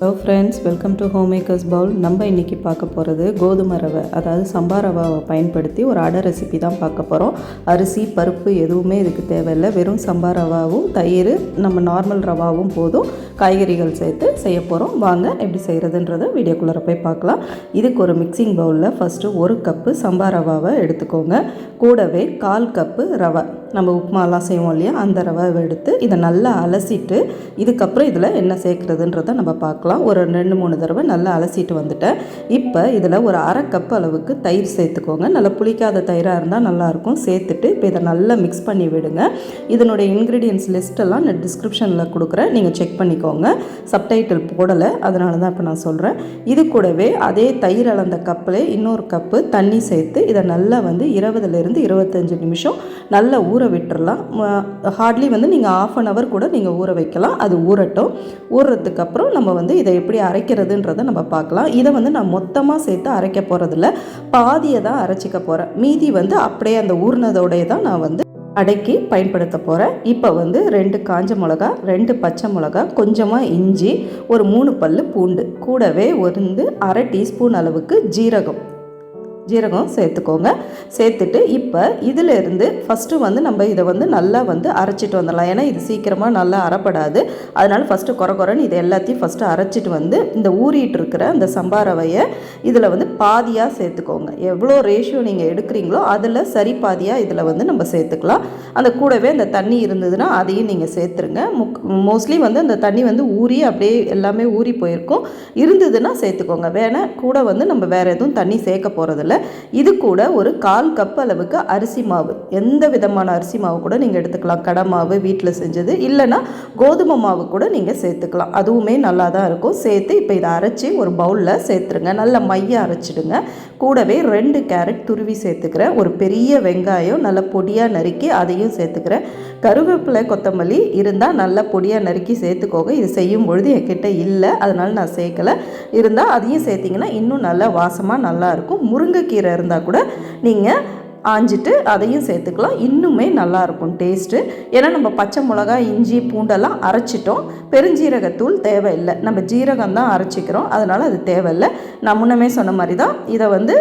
Hello friends welcome to home makers bowl நம்ம இன்றைக்கி பார்க்க போகிறது கோதுமை ரவை அதாவது சம்பா ரவாவை பயன்படுத்தி ஒரு அடை ரெசிபி தான் பார்க்க போகிறோம் அரிசி பருப்பு எதுவுமே இதுக்கு தேவையில்லை. வெறும் சம்பா ரவாவும் தயிர் நம்ம நார்மல் ரவாவும் போதும். காய்கறிகள் சேர்த்து செய்ய போகிறோம் வாங்க எப்படி செய்கிறதுன்றத வீடியோக்குள்ளே போய் பார்க்கலாம். இதுக்கு ஒரு மிக்சிங் பவுலில் ஃபஸ்ட்டு ஒரு கப்பு சம்பா ரவாவை எடுத்துக்கோங்க. கூடவே கால் கப்பு ரவை. நம்ம உப்புமாலாம் செய்வோம் இல்லையா? அந்த ரவை எடுத்து இதை நல்லா அலசிட்டு இதுக்கப்புறம் இதில் என்ன சேர்க்குறதுன்றதை நம்ம பார்க்கலாம். ஒரு ரெண்டு மூணு தடவை நல்லா அலசிட்டு வந்துட்டேன். இப்போ இதில் ஒரு அரை கப் அளவுக்கு தயிர் சேர்த்துக்கோங்க. நல்லா புளிக்காத தயிராக இருந்தால் நல்லாயிருக்கும். சேர்த்துட்டு இப்போ இதை நல்லா மிக்ஸ் பண்ணி விடுங்க. இதனுடைய இன்க்ரீடியன்ஸ் லிஸ்ட்டெல்லாம் நான் டிஸ்கிரிப்ஷனில் கொடுக்குறேன். நீங்கள் செக் பண்ணிக்கோங்க. சப்டைட்டில் போடலை. அதனால தான் இப்போ நான் சொல்கிறேன். இது கூடவே அதே தயிர் அளந்த கப்பில் இன்னொரு கப்பு தண்ணி சேர்த்து இதை நல்லா வந்து இருபதுலேருந்து இருபத்தஞ்சி நிமிஷம் நல்லா ஊற விட்டுறலாம். ஹார்ட்லி வந்து நீங்கள் ஆஃப் அன் ஹவர் கூட நீங்கள் ஊற வைக்கலாம். அது ஊறட்டும். ஊறுறதுக்கப்புறம் நம்ம வந்து இதை எப்படி அரைக்கிறதுன்றதை நம்ம பார்க்கலாம். இதை வந்து நான் மொத்தமாக சேர்த்து அரைக்க போகிறதில்ல பாதியை தான் அரைச்சிக்க போகிறேன் மீதி வந்து அப்படியே அந்த ஊர்னதோடைய தான் நான் வந்து அடைக்கி பயன்படுத்த போகிறேன் இப்போ வந்து ரெண்டு காஞ்ச மிளகா ரெண்டு பச்சை மிளகா கொஞ்சமாக இஞ்சி ஒரு மூணு பல் பூண்டு. கூடவே வந்து அரை டீஸ்பூன் அளவுக்கு ஜீரகம். ஜீரகம் சேர்த்துக்கோங்க. சேர்த்துட்டு இப்போ இதிலிருந்து ஃபஸ்ட்டு வந்து நம்ம இதை வந்து நல்லா வந்து அரைச்சிட்டு வந்துடலாம். ஏன்னா இது சீக்கிரமாக நல்லா அரைப்படாது அதனால் ஃபஸ்ட்டு குறை குறைன்னு இது எல்லாத்தையும் ஃபஸ்ட்டு அரைச்சிட்டு வந்து இந்த ஊறிட்டு இருக்கிற அந்த சம்பா ரவையை இதில் வந்து பாதியாக சேர்த்துக்கோங்க. எவ்வளோ ரேஷியோ நீங்கள் எடுக்கிறீங்களோ அதில் சரி பாதியாக இதில் வந்து நம்ம சேர்த்துக்கலாம். அந்த கூடவே அந்த தண்ணி இருந்ததுன்னா அதையும் நீங்கள் சேர்த்துருங்க. முக் மோஸ்ட்லி வந்து அந்த தண்ணி வந்து ஊறி அப்படியே எல்லாமே ஊறி போயிருக்கும். இருந்ததுன்னா சேர்த்துக்கோங்க. வேணால் கூட வந்து நம்ம வேறு எதுவும் தண்ணி சேர்க்க போகிறதில்ல இது கூட ஒரு கால் கப் அளவுக்கு அரிசி மாவு. எந்த விதமான அரிசி மாவு கூட நீங்கள் எடுத்துக்கலாம். கடை மாவு வீட்டில் செஞ்சது. இல்லைன்னா கோதுமை மாவு கூட நீங்கள் சேர்த்துக்கலாம். அதுவுமே நல்லா தான் இருக்கும். சேர்த்து இப்போ இதை அரைச்சி ஒரு பவுலில் சேர்த்துருங்க. நல்ல மைய அரைச்சிடுங்க. கூடவே ரெண்டு கேரட் துருவி சேர்த்துக்கிறேன். ஒரு பெரிய வெங்காயம் நல்ல பொடியாக நறுக்கி அதையும் சேர்த்துக்கிறேன். கருவேப்பிலை கொத்தமல்லி இருந்தால் நல்ல பொடியாக நறுக்கி சேர்த்துக்கோங்க. இது செய்யும் பொழுது என்கிட்ட இல்லை. அதனால் நான் சேர்க்கலை. இருந்தால் அதையும் சேர்த்திங்கன்னா இன்னும் நல்லா வாசமாக நல்லாயிருக்கும் முருங்கைக்கீரை இருந்தால் கூட நீங்கள் ஆஞ்சிட்டு அதையும் சேர்த்துக்கலாம். இன்னுமே நல்லாயிருக்கும் டேஸ்ட்டு ஏன்னா நம்ம பச்சை மிளகா இஞ்சி பூண்டெல்லாம் அரைச்சிட்டோம். பெருஞ்சீரகத்தூள் தேவையில்லை. நம்ம ஜீரகம் தான் அரைச்சிக்கிறோம். அதனால் அது தேவையில்லை. நான் முன்னமே சொன்ன மாதிரி தான் இதை வந்து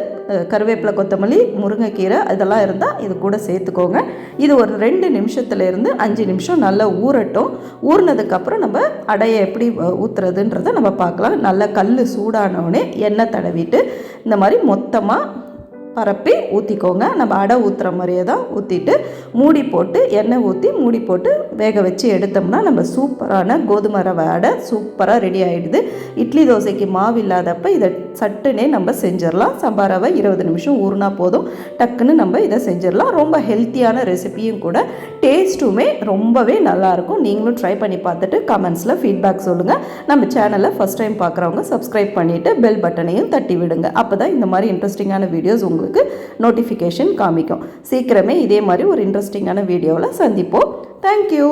கருவேப்பிலை கொத்தமல்லி முருங்கைக்கீரை இதெல்லாம் இருந்தால் இது கூட சேர்த்துக்கோங்க. இது ஒரு ரெண்டு நிமிஷத்துலேருந்து அஞ்சு நிமிஷம் நல்லா ஊறட்டும். ஊறினதுக்கப்புறம் நம்ம அடையை எப்படி ஊற்றுறதுன்றதை நம்ம பார்க்கலாம். நல்லா கல் சூடானவுடனே எண்ணெய் தடவிட்டு இந்த மாதிரி மொத்தமாக பரப்பி ஊற்றிக்கோங்க நம்ம அடை ஊற்றுற மாதிரியே தான் ஊற்றிட்டு மூடி போட்டு எண்ணெய் ஊற்றி மூடி போட்டு வேக வச்சு எடுத்தோம்னா நம்ம சூப்பரான கோதுமை ரவை அடை சூப்பராக ரெடி ஆகிடுது இட்லி தோசைக்கு மாவு இல்லாதப்ப இதை சட்டுனே நம்ம செஞ்சிடலாம். சம்பா ரவை இருபது நிமிஷம் ஊறுனா போதும். டக்குன்னு நம்ம இதை செஞ்சிடலாம். ரொம்ப ஹெல்த்தியான ரெசிபியும் கூட. டேஸ்ட்டுமே ரொம்பவே நல்லாயிருக்கும் நீங்களும் ட்ரை பண்ணி பார்த்துட்டு கமெண்ட்ஸில் ஃபீட்பேக் சொல்லுங்கள் நம்ம சேனலை ஃபஸ்ட் டைம் பார்க்குறவங்க சப்ஸ்கிரைப் பண்ணிவிட்டு பெல் பட்டனையும் தட்டி விடுங்க. அப்போ தான் இந்த மாதிரி இன்ட்ரெஸ்டிங்கான வீடியோஸ் உங்களுக்கு உங்களுக்கு நோட்டிஃபிகேஷன் காமிக்கும். சீக்கிரமே இதே மாதிரி ஒரு இன்ட்ரெஸ்டிங்கான வீடியோவில் சந்திப்போம். தேங்க்யூ